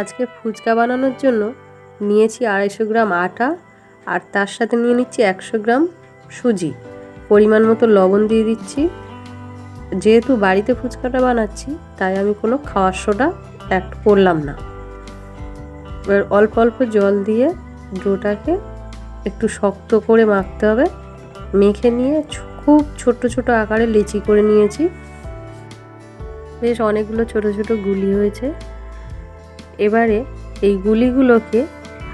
আজকে ফুচকা বানানোর জন্য নিয়েছি আড়াইশো গ্রাম আটা আর তার সাথে নিয়ে নিচ্ছি একশো গ্রাম সুজি। পরিমাণ মতো লবণ দিয়ে দিচ্ছি। যেহেতু বাড়িতে ফুচকাটা বানাচ্ছি, তাই আমি কোনো খাওয়ার সোডা অ্যাড করলাম না। এবার অল্প অল্প জল দিয়ে ডোটাকে একটু শক্ত করে মাখতে হবে। মেখে নিয়ে খুব ছোট ছোট আকারে লেচি করে নিয়েছি। বেশ অনেকগুলো ছোট ছোট গুলি হয়েছে। এবারে এই গুলিগুলোকে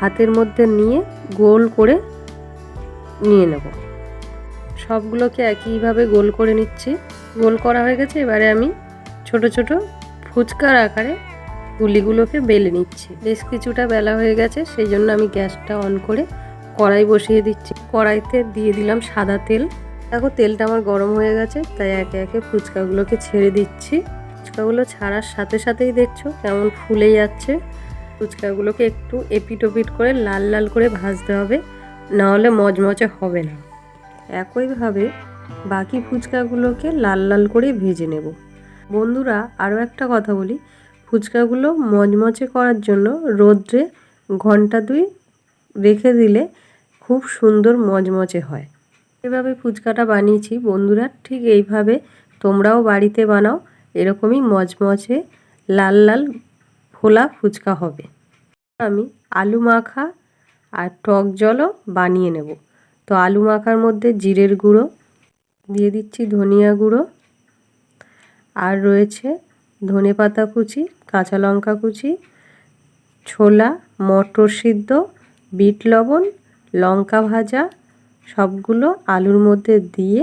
হাতের মধ্যে নিয়ে গোল করে নিয়ে নেব। সবগুলোকে একইভাবে গোল করে নিচ্ছি। গোল করা হয়ে গেছে, এবারে আমি ছোট ছোট ফুচকার আকারে গুলিগুলোকে বেলে নিচ্ছি। বেশ কিছুটা বেলা হয়ে গেছে, সেই জন্য আমি গ্যাসটা অন করে কড়াই বসিয়ে দিচ্ছি। কড়াইতে দিয়ে দিলাম সাদা তেল। দেখো তেলটা আমার গরম হয়ে গেছে, তাই একে একে ফুচকাগুলোকে ছেড়ে দিচ্ছি। ফুচকাগুলো ছাড়ার সাথে সাথেই দেখছ কেমন ফুলে যাচ্ছে। ফুচকাগুলোকে একটু এপিট ওপিট করে লাল লাল করে ভাজতে হবে না হলে মজমচে হবে না। একইভাবে বাকি ফুচকাগুলোকে লাল লাল করে ভেজে নেব। বন্ধুরা, আরও একটা কথা বলি, ফুচকাগুলো মজমচে করার জন্য রোদ্রে ঘণ্টা দুই রেখে দিলে খুব সুন্দর মজমচে হয়। এভাবে ফুচকাটা বানিয়েছি। বন্ধুরা, ঠিক এইভাবে তোমরাও বাড়িতে বানাও। এরকমই মজমচে লাল লাল ফোলা ফুচকা হবে। আমি আলু মাখা আর টক জলও বানিয়ে নেব। তো আলু মাখার মধ্যে জিরের গুঁড়ো, দিয়ে দিচ্ছি ধনিয়া গুঁড়ো, আর রয়েছে ধনে পাতা কুচি, কাঁচা লঙ্কা কুচি, ছোলা, মটর সিদ্ধ, বিট লবণ, লঙ্কা ভাজা, সবগুলো আলুর মধ্যে দিয়ে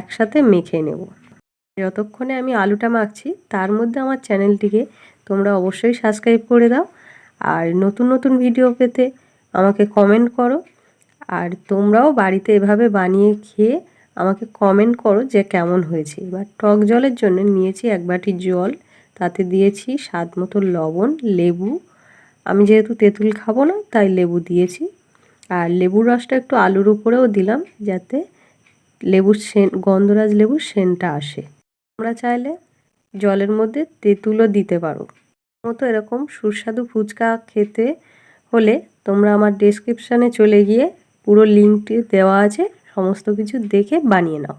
একসাথে মেখে নেব। যতক্ষণে আমি আলুটা মাখছি, তার মধ্যে আমার চ্যানেলটিকে তোমরা অবশ্যই সাবস্ক্রাইব করে দাও। আর নতুন নতুন ভিডিও পেতে আমাকে কমেন্ট করো। আর তোমরাও বাড়িতে এভাবে বানিয়ে খেয়ে আমাকে কমেন্ট করো যে কেমন হয়েছে। এবার টক জলের জন্য নিয়েছি এক বাটি জল, তাতে দিয়েছি স্বাদ মতো লবণ, লেবু। আমি যেহেতু তেঁতুল খাব না, তাই লেবু দিয়েছি। আর লেবুর রসটা একটু আলুর উপরেও দিলাম, যাতে লেবুর সেন, গন্ধরাজ লেবুর সেন্টটা আসে। তোমরা চাইলে জলের মধ্যে তেঁতুলও দিতে পারো। মতো এরকম সুস্বাদু ফুচকা খেতে হলে তোমরা আমার ডেসক্রিপশানে চলে গিয়ে পুরো লিঙ্কটি দেওয়া আছে, সমস্ত কিছু দেখে বানিয়ে নাও।